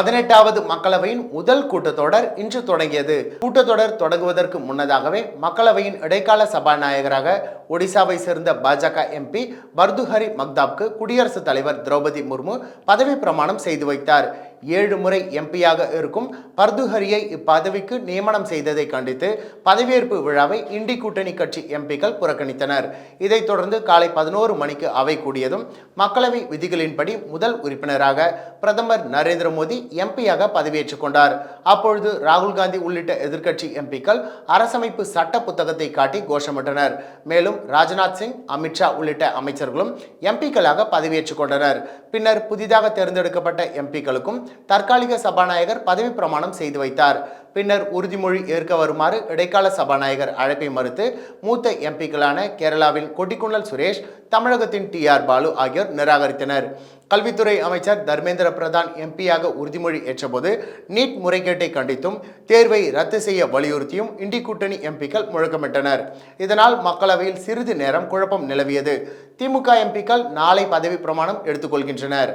பதினெட்டாவது மக்களவையின் முதல் கூட்டத்தொடர் இன்று தொடங்கியது. கூட்டத்தொடர் தொடங்குவதற்கு முன்னதாகவே மக்களவையின் இடைக்கால சபாநாயகராக ஒடிசாவை சேர்ந்த பாஜக எம்பி பர்துஹரி மக்தாப்க்கு குடியரசுத் தலைவர் திரௌபதி முர்மு பதவி பிரமாணம் செய்து வைத்தார். ஏழு முறை எம்பியாக இருக்கும். பர்துஹரியை இப்பதவிக்கு நியமனம் செய்ததை கண்டித்து பதவியேற்பு விழாவை இண்டி கூட்டணி கட்சி எம்பிக்கள் புறக்கணித்தனர். இதைத் தொடர்ந்து காலை பதினோரு மணிக்கு அவை கூடியதும் மக்களவை விதிகளின்படி முதல் உறுப்பினராக பிரதமர் நரேந்திர மோடி எம்பியாக பதவியேற்றுக் கொண்டார். அப்பொழுது ராகுல் காந்தி உள்ளிட்ட எதிர்க்கட்சி எம்பிக்கள் அரசமைப்பு சட்ட புத்தகத்தை காட்டி கோஷமிட்டனர். மேலும் ராஜ்நாத் சிங் அமித்ஷா உள்ளிட்ட அமைச்சர்களும் எம்பிக்களாக பதவியேற்றுக் கொண்டனர். பின்னர் புதிதாக தேர்ந்தெடுக்கப்பட்ட எம்பிக்களுக்கும் தற்காலிக சபாநாயகர் பதவி பிரமாணம் செய்து வைத்தார். பின்னர் உறுதிமொழி ஏற்க வருமாறு இடைக்கால சபாநாயகர் அழைப்பை மறுத்து மூத்த எம்பிக்களான கேரளாவின் கொட்டிக்குன்னல் சுரேஷ் தமிழகத்தின் டி ஆர் பாலு ஆகியோர் நிராகரித்தனர். கல்வித்துறை அமைச்சர் தர்மேந்திர பிரதான் எம்பியாக உறுதிமொழி ஏற்றபோது நீட் முறைகேட்டை கண்டித்தும் தேர்வை ரத்து செய்ய வலியுறுத்தியும் இண்டி கூட்டணி எம்பிக்கள் முழக்கமிட்டனர். இதனால் மக்களவையில் சிறிது நேரம் குழப்பம் நிலவியது. திமுக எம்பிக்கள் நாளை பதவி பிரமாணம் எடுத்துக்கொள்கின்றனர்.